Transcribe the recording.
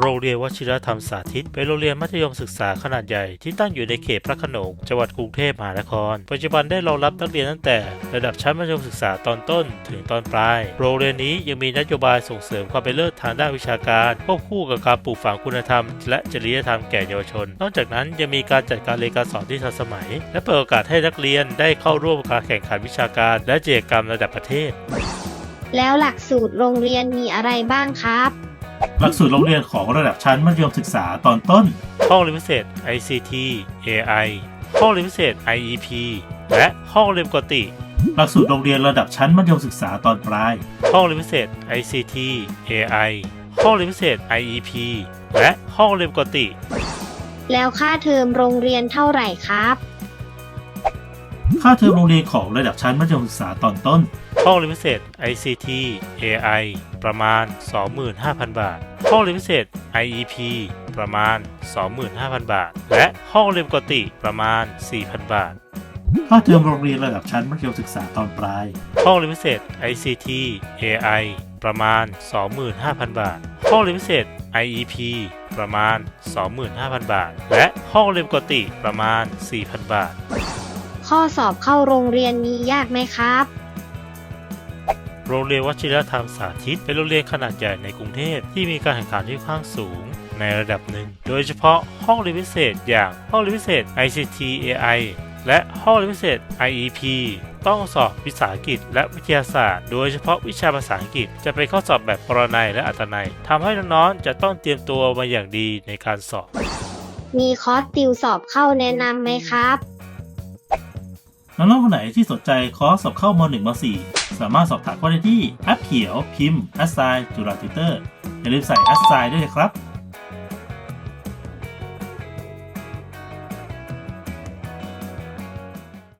โรงเรียนวชิรธรรมสาธิต เป็นโรงเรียนมัธยมศึกษาขนาดใหญ่ที่ตั้งอยู่ในเขตพระโขนงจังหวัดกรุงเทพมหานคร ปัจจุบันได้รองรับนักเรียนตั้งแต่ ระดับชั้นมัธยมศึกษาตอนต้น ถึงตอนปลาย โรงเรียนนี้ยังมีนโยบายส่งเสริมความเป็นเลิศทางด้านวิชาการควบคู่กับการปลูกฝังคุณธรรม และจริยธรรมแก่เยาวชน นอกจากนั้นยังมีการจัดการเรียนการสอนที่ทันสมัย และเปิดโอกาสให้นักเรียนได้เข้าร่วมการแข่งขันวิชาการ และกิจกรรมระดับประเทศ แล้วหลักสูตรโรงเรียนมีอะไรบ้างครับ หลักสูตรโรงเรียนของระดับชั้นมัธยมศึกษาตอนต้น ห้องเรียนพิเศษ ICT AI ห้องเรียนพิเศษ IEP และห้องเรียนปกติ หลักสูตรโรงเรียนระดับชั้นมัธยมศึกษาตอนปลาย ห้องเรียนพิเศษ ICT AI ห้องเรียนพิเศษ IEP และห้องเรียนปกติ แล้วค่าเทอมโรงเรียนเท่าไหร่ครับ ค่าเทอมโรงเรียนของระดับชั้นมัธยมศึกษาตอนต้น ห้องเรียนพิเศษ ICT AI ประมาณ 25,000 บาท ห้องเรียนพิเศษ IEP ประมาณ 25,000 บาท และห้องเรียนปกติประมาณ 4,000 บาทค่าเทอมโรงเรียนระดับชั้นมัธยมศึกษาตอนปลาย ห้องเรียนพิเศษ ICT AI ประมาณ 25,000 บาท ห้องเรียนพิเศษ IEP ประมาณ 25,000 บาท และห้องเรียนปกติประมาณ 4,000 บาท ข้อสอบเข้าโรงเรียนมียากไหมครับ โรงเรียนวชิรธรรมสาธิต เป็นโรงเรียนขนาดใหญ่ในกรุงเทพที่มีการแข่งขันที่ค่อนข้างสูงในระดับหนึ่ง โดยเฉพาะห้องเรียนพิเศษอย่างห้องเรียนพิเศษ ICT AI และห้องเรียนพิเศษ IEP ต้องสอบวิสาหกิจและวิทยาศาสตร์ โดยเฉพาะวิชาภาษาอังกฤษจะเป็นข้อสอบแบบปรนัยและอัตนัยทำให้น้องๆจะต้องเตรียมตัวมาอย่างดีในการสอบ มีคอร์สติวสอบเข้าแนะนำไหมครับ น้องๆคนไหนที่สนใจคอร์สสอบเข้าม .1 ม .4 สามารถสอบถามข้อได้ที่แอปเขียวพิมพ์แอสไซจุฬาติวเตอร์อย่าลืมใส่แอสไซด้วยนะครับ